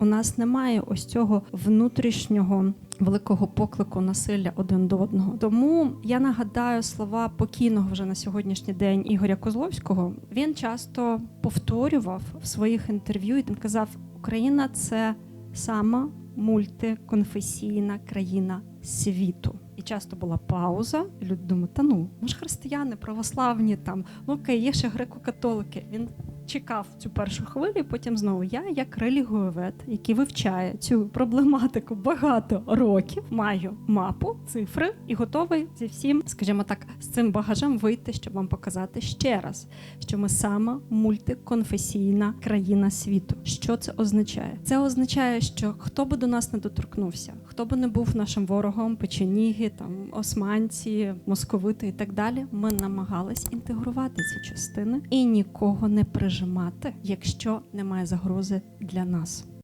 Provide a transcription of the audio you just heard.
у нас немає ось цього внутрішнього великого поклику насилля один до одного. Тому я нагадаю слова покійного вже на сьогоднішній день Ігоря Козловського. Він часто повторював в своїх інтерв'ю і казав: Україна це сама мультиконфесійна країна світу. І часто була пауза, і люди думають, та ну, ми ж християни, православні там, ну окей, є ще греко-католики. Він чекав цю першу хвилю, і потім знову я, як релігіовед, який вивчає цю проблематику багато років, маю мапу, цифри і готовий зі всім, скажімо так, з цим багажем вийти, щоб вам показати ще раз, що ми сама мультиконфесійна країна світу. Що це означає? Це означає, що хто би до нас не доторкнувся, хто би не був нашим ворогом, печеніги, там османці, московити і так далі. Ми намагались інтегрувати ці частини і нікого не прижимати, якщо немає загрози для нас.